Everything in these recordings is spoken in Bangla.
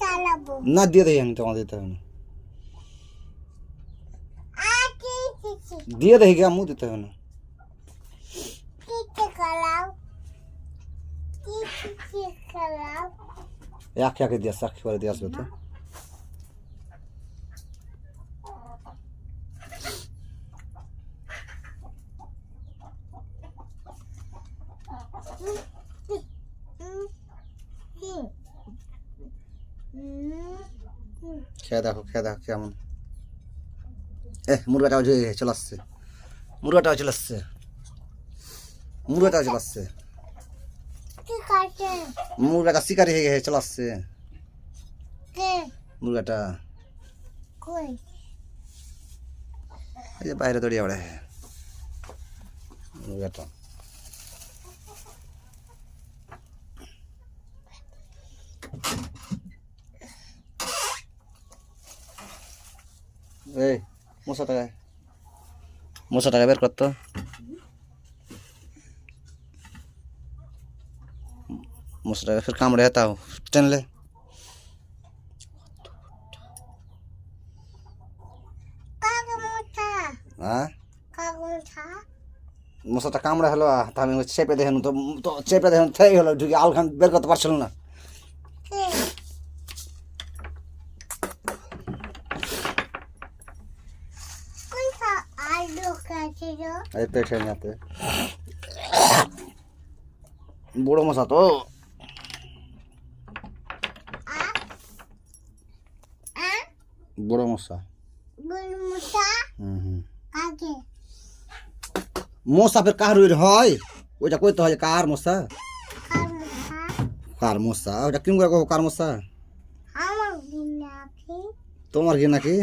চালাবো। না দিয়ে দেই আমি তোমার দিতে হবে না। দিয়ে দেই গে আমি দিতে হবে না। একে একে দিয়ে সাক্ষী করে দিয়ে আসবে তো। খেয়ে দেখো খেয়ে দেখো কেমন। এ মুরগাটাও চলে আসছে। মুরগাটাও চলে আসছে। মুরগাটাও চলে আসছে। মুরগাটা শিকারি হয়ে গেছে চলে আসছে। মুরগাটা। বাইরে দড়িয়ে বেড়ে মুরগাটা। এই মশা টাকায়। মশা টাকা বের করতো। মশা টাকা ফির কামড়ে তাও টেনলে। মোটা হ্যাঁ? মশাটা কামড়া হলো আহ, তা আমি চেপে দেখেন তো তো চেপে দেখেন থেকে হলো ঢুকে আলখান বের করতে পারছিল না। এই পেটে নিতে বড় মশা তো। বড় মশা। মশা? ফের কার হয়? ওইটা কইতে হয় কার মশা? কার মশা? ওইটা কিম করে কব কার মশা? তোমার কি নাকি?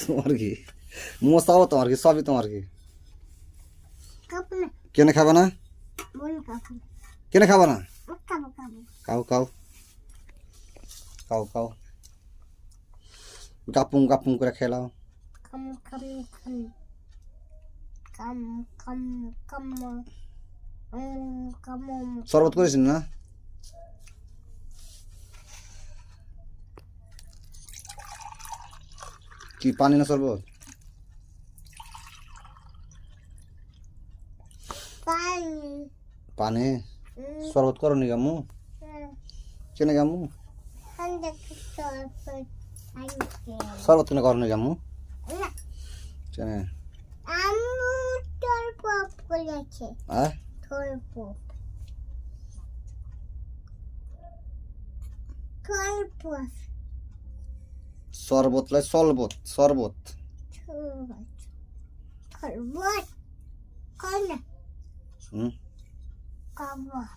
তোমার কি মশাও তোমার কি, সবই তোমার কি? কেনে খাবে না? কেনে খাবে না? খাও খাও। খাও খাও। গাপুম গাপুম করে খেলাও শরবত করেছেন না? কি, পানি না শরবত? পানি। শরবত করো নি গামু? উম, কেনে গামু? শরবত কেনে করো নি গামু কেনে শরবত লাই সলবত শরবত। তোর খরবত 嗯，干嘛？